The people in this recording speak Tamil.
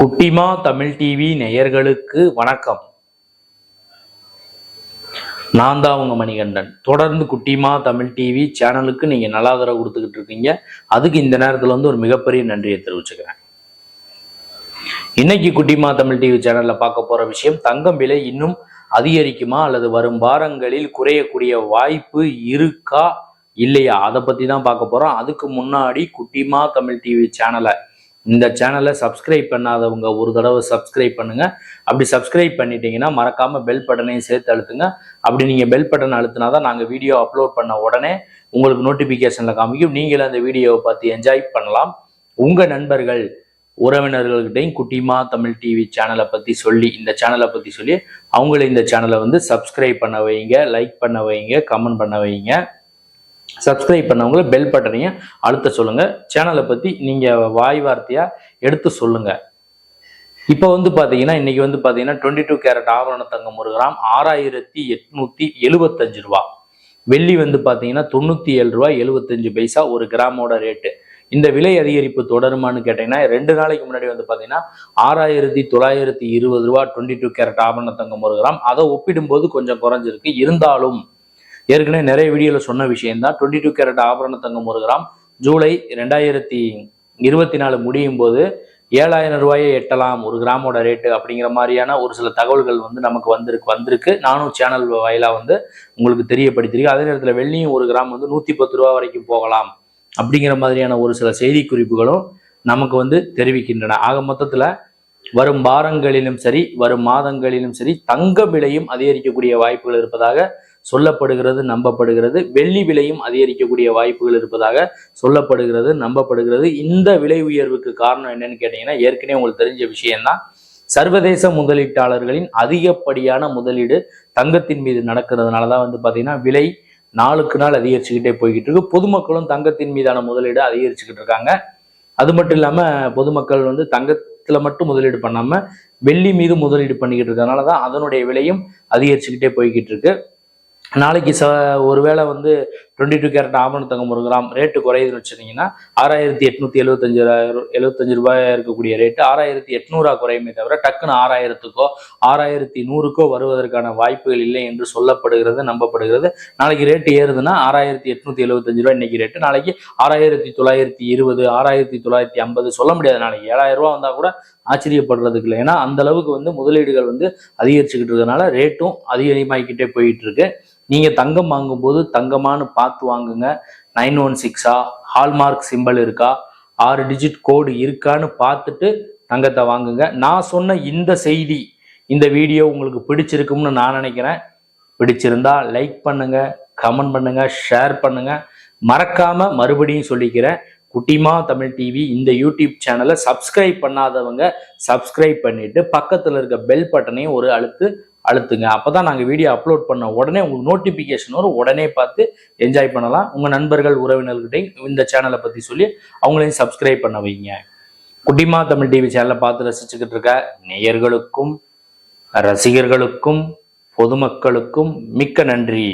குட்டிமா தமிழ் டிவி நேயர்களுக்கு வணக்கம். நான் தான் உங்க மணிகண்டன். தொடர்ந்து குட்டிமா தமிழ் டிவி சேனலுக்கு நீங்க நல்லாதரவு கொடுத்துக்கிட்டு இருக்கீங்க. அதுக்கு இந்த நேரத்துல வந்து ஒரு மிகப்பெரிய நன்றியை தெரிவிச்சுக்கிறேன். இன்னைக்கு குட்டிமா தமிழ் டிவி சேனல்ல பார்க்க போற விஷயம் தங்கம் விலை இன்னும் அதிகரிக்குமா அல்லது வரும் வாரங்களில் குறையக்கூடிய வாய்ப்பு இருக்கா இல்லையா? அதை பத்தி தான் பார்க்க போறோம். அதுக்கு முன்னாடி குட்டிமா தமிழ் டிவி சேனலை இந்த சேனலை சப்ஸ்கிரைப் பண்ணாதவங்க ஒரு தடவை சப்ஸ்கிரைப் பண்ணுங்க. அப்படி சப்ஸ்கிரைப் பண்ணிட்டீங்கன்னா மறக்காம பெல் பட்டனையும் சேர்த்து அழுத்துங்க. அப்படி நீங்க பெல் பட்டன் அழுத்தினா தான் நாங்கள் வீடியோ அப்லோட் பண்ண உடனே உங்களுக்கு நோட்டிபிகேஷன்ல காமிக்கும். நீங்களும் அந்த வீடியோவை பார்த்து என்ஜாய் பண்ணலாம். உங்க நண்பர்கள் உறவினர்கள்கிட்டையும் குட்டிமா தமிழ் டிவி சேனலை பத்தி சொல்லி இந்த சேனலை பத்தி சொல்லி அவங்கள இந்த சேனலை வந்து சப்ஸ்கிரைப் பண்ண வைங்க லைக் பண்ண வைங்க கமெண்ட் பண்ண வைங்க. சப்ஸ்கிரைப் பண்ணவங்கள பெல் பட்டனையும் அழுத்த சொல்லுங்கள் சேனலை பற்றி நீங்கள் வாய் வார்த்தையாக எடுத்து சொல்லுங்கள் இப்போ வந்து பார்த்தீங்கன்னா இன்னைக்கு வந்து பார்த்தீங்கன்னா டுவெண்ட்டி டூ கேரட் ஆபரண தங்கம் ஒரு கிராம் ஆறாயிரத்தி எட்நூற்றி எழுபத்தஞ்சு ரூபா. வெள்ளி வந்து பார்த்தீங்கன்னா தொண்ணூற்றி ஏழு ரூபாய் எழுபத்தஞ்சு பைசா ஒரு கிராமோட ரேட்டு இந்த விலை அதிகரிப்பு தொடருமான்னு கேட்டீங்கன்னா ரெண்டு நாளைக்கு முன்னாடி வந்து பார்த்தீங்கன்னா ஆறாயிரத்தி தொள்ளாயிரத்தி இருபது ரூபா டுவெண்ட்டி டூ கேரட் ஆபரண தங்கம் ஒரு கிராம். அதை ஒப்பிடும்போது கொஞ்சம் குறைஞ்சிருக்கு. இருந்தாலும் ஏற்கனவே நிறைய வீடியோவில் சொன்ன விஷயம் தான் டுவெண்ட்டி டூ கேரட் ஆபரண தங்கம் ஒரு கிராம். ஜூலை ரெண்டாயிரத்தி இருபத்தி நாலு முடியும் போது ஏழாயிரம் ரூபாயை எட்டலாம் ஒரு கிராமோட ரேட்டு அப்படிங்கிற மாதிரியான ஒரு சில தகவல்கள் வந்து நமக்கு வந்திருக்கு வந்திருக்கு. நானும் சேனல் வாயிலாக வந்து உங்களுக்கு தெரியப்படுத்தியிருக்கேன். அதே நேரத்தில் வெள்ளியும் ஒரு கிராம் வந்து நூற்றி பத்து ரூபா வரைக்கும் போகலாம் அப்படிங்கிற மாதிரியான ஒரு சில செய்தி குறிப்புகளும் நமக்கு வந்து தெரிவிக்கின்றன. ஆக மொத்தத்தில் வரும் வாரங்களிலும் சரி வரும் மாதங்களிலும் சரி தங்க விலையும் அதிகரிக்கக்கூடிய வாய்ப்புகள் இருப்பதாக சொல்லப்படுகிறது நம்பப்படுகிறது. வெள்ளி விலையும் அதிகரிக்கக்கூடிய வாய்ப்புகள் இருப்பதாக சொல்லப்படுகிறது நம்பப்படுகிறது. இந்த விலை உயர்வுக்கு காரணம் என்னன்னு கேட்டீங்கன்னா ஏற்கனவே உங்களுக்கு தெரிஞ்ச விஷயம்தான். சர்வதேச முதலீட்டாளர்களின் அதிகப்படியான முதலீடு தங்கத்தின் மீது நடக்கிறதுனால தான் வந்து பார்த்தீங்கன்னா விலை நாளுக்கு நாள் அதிகரிச்சுக்கிட்டே போய்கிட்டு இருக்கு. பொதுமக்களும் தங்கத்தின் மீதான முதலீடு அதிகரிச்சுக்கிட்டு இருக்காங்க. அது மட்டும் இல்லாம பொதுமக்கள் வந்து தங்கத்துல மட்டும் முதலீடு பண்ணாம வெள்ளி மீது முதலீடு பண்ணிக்கிட்டு இருக்கறதுனால தான் அதனுடைய விலையும் அதிகரிச்சுக்கிட்டே போய்கிட்டு இருக்கு. நாளைக்கு ச ஒருவேளை வந்து டுவெண்ட்டி டூ கேரட் ஆபண தங்கம் ஒரு கிராம் ரேட்டு குறையுதுன்னு வச்சுருந்தீங்கன்னா ஆறாயிரத்தி எட்நூத்தி எழுபத்தஞ்சு எழுபத்தஞ்சு ரூபாய் இருக்கக்கூடிய ரேட்டு ஆறாயிரத்தி எட்நூறா குறையுமே தவிர டக்குன்னு ஆறாயிரத்துக்கோ ஆறாயிரத்தி நூறுக்கோ வருவதற்கான வாய்ப்புகள் இல்லை என்று சொல்லப்படுகிறது நம்பப்படுகிறது. நாளைக்கு ரேட்டு ஏறுதுன்னா ஆறாயிரத்தி எட்நூத்தி எழுபத்தஞ்சு ரூபா இன்னைக்கு ரேட்டு நாளைக்கு ஆறாயிரத்தி தொள்ளாயிரத்தி இருபது ஆறாயிரத்தி தொள்ளாயிரத்தி ஐம்பது சொல்ல முடியாது. நாளைக்கு ஏழாயிரம் ரூபா வந்தால் கூட ஆச்சரியப்படுறதுக்கு இல்லை. ஏன்னா அந்த அளவுக்கு வந்து முதலீடுகள் வந்து அதிகரிச்சுக்கிட்டு இருக்கிறதுனால ரேட்டும் அதிகமாகிக்கிட்டே போயிட்டு இருக்கு. நீங்க தங்கம் வாங்கும்போது தங்கமானு பார்த்து வாங்குங்க. நைன் ஒன் சிக்ஸா? ஹால்மார்க் சிம்பிள் இருக்கா? ஆறு டிஜிட் கோடு இருக்கான்னு பார்த்துட்டு தங்கத்தை வாங்குங்க. நான் சொன்ன இந்த செய்தி இந்த வீடியோ உங்களுக்கு பிடிச்சிருக்கும்னு நான் நினைக்கிறேன். பிடிச்சிருந்தா லைக் பண்ணுங்க கமெண்ட் பண்ணுங்க ஷேர் பண்ணுங்க. மறக்காம மறுபடியும் சொல்லிக்கிறேன். குட்டிமா தமிழ் டிவி இந்த யூடியூப் சேனலை சப்ஸ்கிரைப் பண்ணாதவங்க சப்ஸ்கிரைப் பண்ணிட்டு பக்கத்தில் இருக்க பெல் பட்டனையும் ஒரு அழுத்து அழுத்துங்க. அப்போ தான் நாங்கள் வீடியோ அப்லோட் பண்ண உடனே உங்களுக்கு நோட்டிஃபிகேஷன் வரும். உடனே பார்த்து என்ஜாய் பண்ணலாம். உங்கள் நண்பர்கள் உறவினர்கிட்டையும் இந்த சேனலை பற்றி சொல்லி அவங்களையும் சப்ஸ்கிரைப் பண்ண வைங்க. குட்டிமா தமிழ் டிவி சேனலை பார்த்து ரசிச்சுக்கிட்டு இருக்க நேயர்களுக்கும் ரசிகர்களுக்கும் பொதுமக்களுக்கும் மிக்க நன்றி.